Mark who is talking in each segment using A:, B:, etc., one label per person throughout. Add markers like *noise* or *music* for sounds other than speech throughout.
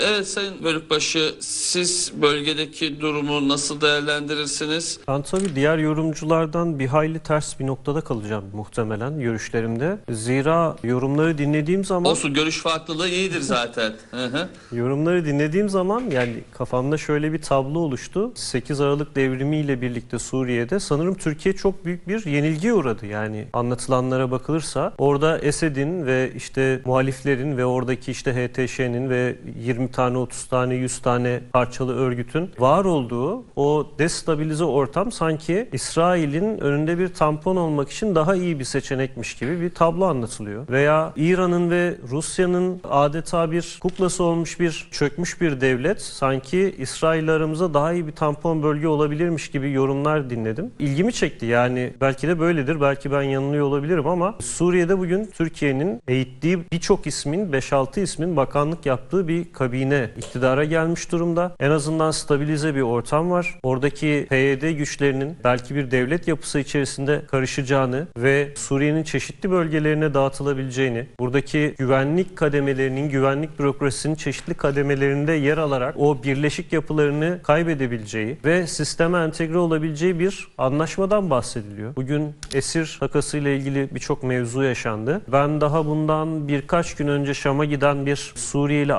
A: Evet Sayın Bölükbaşı, siz bölgedeki durumu nasıl değerlendirirsiniz?
B: Ben tabii diğer yorumculardan bir hayli ters bir noktada kalacağım muhtemelen görüşlerimde. Zira yorumları dinlediğim zaman
A: Olsun görüş farklılığı iyidir zaten. *laughs*
B: Yorumları dinlediğim zaman yani kafamda şöyle bir tablo oluştu. 8 Aralık devrimiyle birlikte Suriye'de sanırım Türkiye çok büyük bir yenilgiye uğradı. Yani anlatılanlara bakılırsa orada Esed'in ve işte muhaliflerin ve oradaki işte HTŞ'nin ve 20 tane 30 tane 100 tane parçalı örgütün var olduğu o destabilize ortam sanki İsrail'in önünde bir tampon olmak için daha iyi bir seçenekmiş gibi bir tablo anlatılıyor. Veya İran'ın ve Rusya'nın adeta bir kuklası olmuş bir çökmüş bir devlet sanki İsrail aramıza daha iyi bir tampon bölge olabilirmiş gibi yorumlar dinledim. İlgimi çekti yani belki de böyledir belki ben yanılıyor olabilirim ama Suriye'de bugün Türkiye'nin eğittiği birçok ismin 5-6 ismin bakanlık yaptığı bir kabine iktidara gelmiş durumda. En azından stabilize bir ortam var. Oradaki PYD güçlerinin belki bir devlet yapısı içerisinde karışacağını ve Suriye'nin çeşitli bölgelerine dağıtılabileceğini, buradaki güvenlik kademelerinin, güvenlik bürokrasisinin çeşitli kademelerinde yer alarak o birleşik yapılarını kaybedebileceği ve sisteme entegre olabileceği bir anlaşmadan bahsediliyor. Bugün esir takasıyla ilgili birçok mevzu yaşandı. Ben daha bundan birkaç gün önce Şam'a giden bir Suriyeli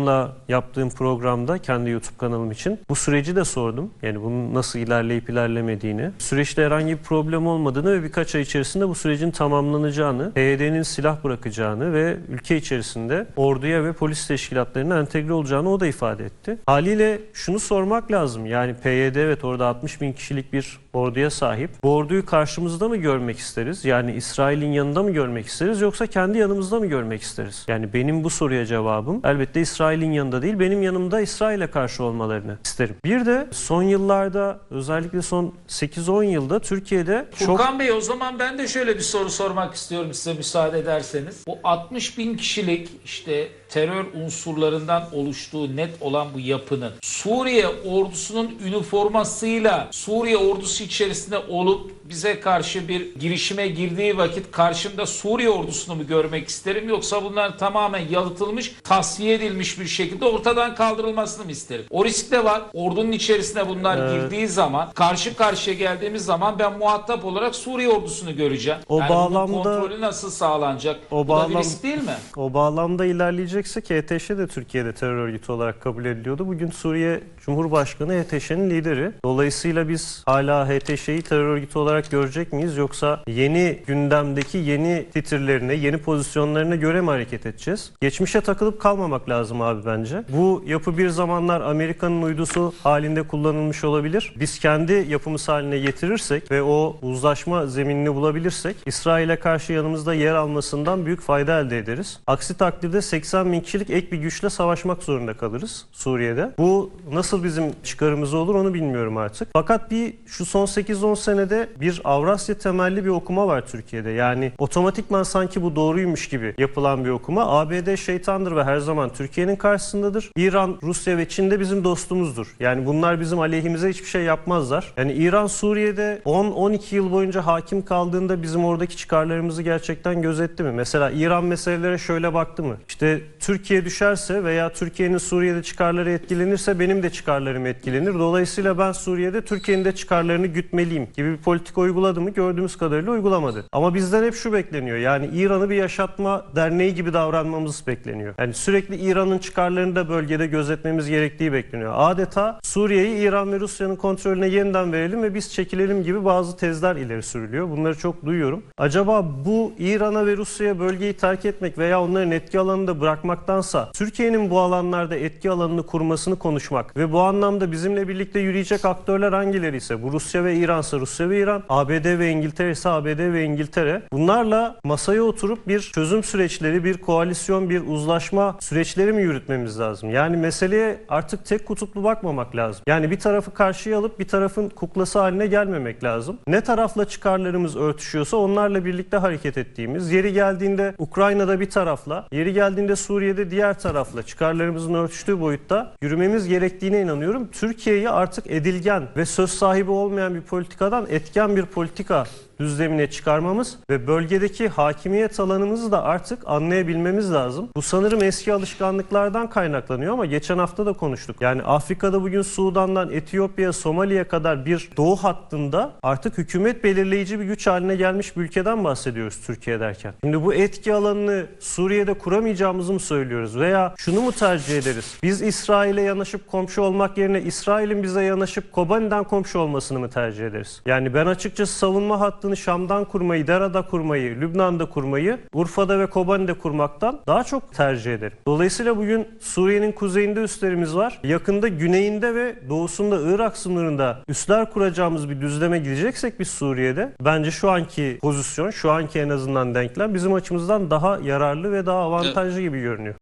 B: arkadaşımla yaptığım programda kendi YouTube kanalım için bu süreci de sordum. Yani bunun nasıl ilerleyip ilerlemediğini. Süreçte herhangi bir problem olmadığını ve birkaç ay içerisinde bu sürecin tamamlanacağını, PYD'nin silah bırakacağını ve ülke içerisinde orduya ve polis teşkilatlarına entegre olacağını o da ifade etti. Haliyle şunu sormak lazım. Yani PYD evet orada 60 bin kişilik bir orduya sahip. Bu orduyu karşımızda mı görmek isteriz? Yani İsrail'in yanında mı görmek isteriz yoksa kendi yanımızda mı görmek isteriz? Yani benim bu soruya cevabım elbette İsrail'in yanında değil benim yanımda İsrail'e karşı olmalarını isterim. Bir de son yıllarda özellikle son 8-10 yılda Türkiye'de çok
C: Furkan Bey o zaman ben de şöyle bir soru sormak istiyorum size müsaade ederseniz. Bu 60 bin kişilik işte terör unsurlarından oluştuğu net olan bu yapının Suriye ordusunun üniformasıyla Suriye ordusu içerisinde olup bize karşı bir girişime girdiği vakit karşımda Suriye ordusunu mu görmek isterim yoksa bunlar tamamen yalıtılmış, tasfiye edilmiş bir şekilde ortadan kaldırılmasını mı isterim? O risk de var. Ordunun içerisine bunlar girdiği zaman, karşı karşıya geldiğimiz zaman ben muhatap olarak Suriye ordusunu göreceğim.
B: O
C: yani
B: bağlamda-
C: kontrolü nasıl sağlanacak?
B: O
C: Bu da bir
B: bağlam-
C: risk değil mi?
B: O bağlamda ilerleyeceksek HTŞ de Türkiye'de terör örgütü olarak kabul ediliyordu. Bugün Suriye Cumhurbaşkanı HTŞ'nin lideri. Dolayısıyla biz hala HTŞ'yi terör örgütü olarak görecek miyiz yoksa yeni gündemdeki yeni titirlerine, yeni pozisyonlarına göre mi hareket edeceğiz? Geçmişe takılıp kalmamak lazım abi bence. Bu yapı bir zamanlar Amerika'nın uydusu halinde kullanılmış olabilir. Biz kendi yapımız haline getirirsek ve o uzlaşma zeminini bulabilirsek İsrail'e karşı yanımızda yer almasından büyük fayda elde ederiz. Aksi takdirde 80 bin kişilik ek bir güçle savaşmak zorunda kalırız Suriye'de. Bu nasıl bizim çıkarımız olur onu bilmiyorum artık. Fakat bir şu son 8-10 senede bir Avrasya temelli bir okuma var Türkiye'de. Yani otomatikman sanki bu doğruymuş gibi yapılan bir okuma. ABD şeytandır ve her zaman Türkiye'nin karşısındadır. İran, Rusya ve Çin de bizim dostumuzdur. Yani bunlar bizim aleyhimize hiçbir şey yapmazlar. Yani İran Suriye'de 10-12 yıl boyunca hakim kaldığında bizim oradaki çıkarlarımızı gerçekten gözetti mi? Mesela İran meselelere şöyle baktı mı? İşte Türkiye düşerse veya Türkiye'nin Suriye'de çıkarları etkilenirse benim de çıkarlarım etkilenir. Dolayısıyla ben Suriye'de Türkiye'nin de çıkarlarını gütmeliyim gibi bir politika uyguladı mı? Gördüğümüz kadarıyla uygulamadı. Ama bizden hep şu bekleniyor. Yani İran'ı bir yaşatma derneği gibi davranmamız bekleniyor. Yani sürekli İran'ın çıkarlarını da bölgede gözetmemiz gerektiği bekleniyor. Adeta Suriye'yi İran ve Rusya'nın kontrolüne yeniden verelim ve biz çekilelim gibi bazı tezler ileri sürülüyor. Bunları çok duyuyorum. Acaba bu İran'a ve Rusya'ya bölgeyi terk etmek veya onların etki alanında bırakmaktansa Türkiye'nin bu alanlarda etki alanını kurmasını konuşmak ve bu anlamda bizimle birlikte yürüyecek aktörler hangileri ise bu Rusya ve İran'sa Rusya ve İran, ABD ve İngiltere ise ABD ve İngiltere bunlarla masaya oturup bir çözüm süreçleri, bir koalisyon, bir uzlaşma süreçleri mi yürütmemiz lazım? Yani meseleye artık tek kutuplu bakmamak lazım. Yani bir tarafı karşıya alıp bir tarafın kuklası haline gelmemek lazım. Ne tarafla çıkarlarımız örtüşüyorsa onlarla birlikte hareket ettiğimiz, yeri geldiğinde Ukrayna'da bir tarafla, yeri geldiğinde Suriye'de diğer tarafla çıkarlarımızın örtüştüğü boyutta yürümemiz gerektiğine inanıyorum. Türkiye'yi artık edilgen ve söz sahibi olmayan bir politikadan etken bir politika düzlemine çıkarmamız ve bölgedeki hakimiyet alanımızı da artık anlayabilmemiz lazım. Bu sanırım eski alışkanlıklardan kaynaklanıyor ama geçen hafta da konuştuk. Yani Afrika'da bugün Sudan'dan Etiyopya, Somali'ye kadar bir doğu hattında artık hükümet belirleyici bir güç haline gelmiş bir ülkeden bahsediyoruz Türkiye derken. Şimdi bu etki alanını Suriye'de kuramayacağımızı mı söylüyoruz veya şunu mu tercih ederiz? Biz İsrail'e yanaşıp komşu olmak yerine İsrail'in bize yanaşıp Kobani'den komşu olmasını mı tercih ederiz? Yani ben açıkçası savunma hattını Şam'dan kurmayı, Dera'da kurmayı, Lübnan'da kurmayı, Urfa'da ve Kobani'de kurmaktan daha çok tercih ederim. Dolayısıyla bugün Suriye'nin kuzeyinde üslerimiz var. Yakında güneyinde ve doğusunda Irak sınırında üsler kuracağımız bir düzleme gideceksek biz Suriye'de bence şu anki pozisyon, şu anki en azından denklem bizim açımızdan daha yararlı ve daha avantajlı gibi görünüyor.